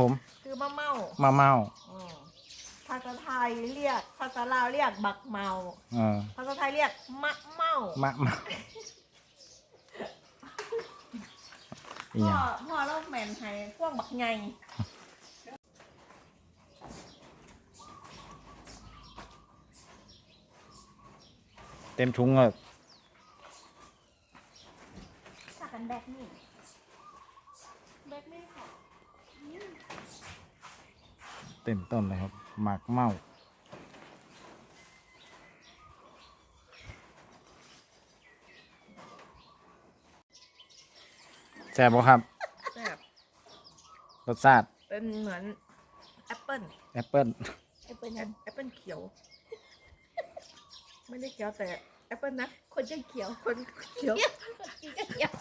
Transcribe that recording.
ผมคือมะเมามาเมาอืมภาษาไทยเรียก ภาษาลาวเรียกบักเมา เออภาษาไทยเรียกมะเมามะเมาอีหพ่ยัองพ่อเราแมนให้พวกบักไงเต็มถุงเลยถ้ากันแบกนี่แบกนี่ค่ะ เต็มต้นเลยครับหมากเมาแซ่บบ่ครับแบบรสชาติเป็นเหมือนแอปเปิ้ลแอปเปิ้ลแอปเปิ้ลแอปเปิ้ลเขียว ไม่ได้เขียวแต่แอปเปิ้ลนะคนจะเขียวคนเขียวเขียว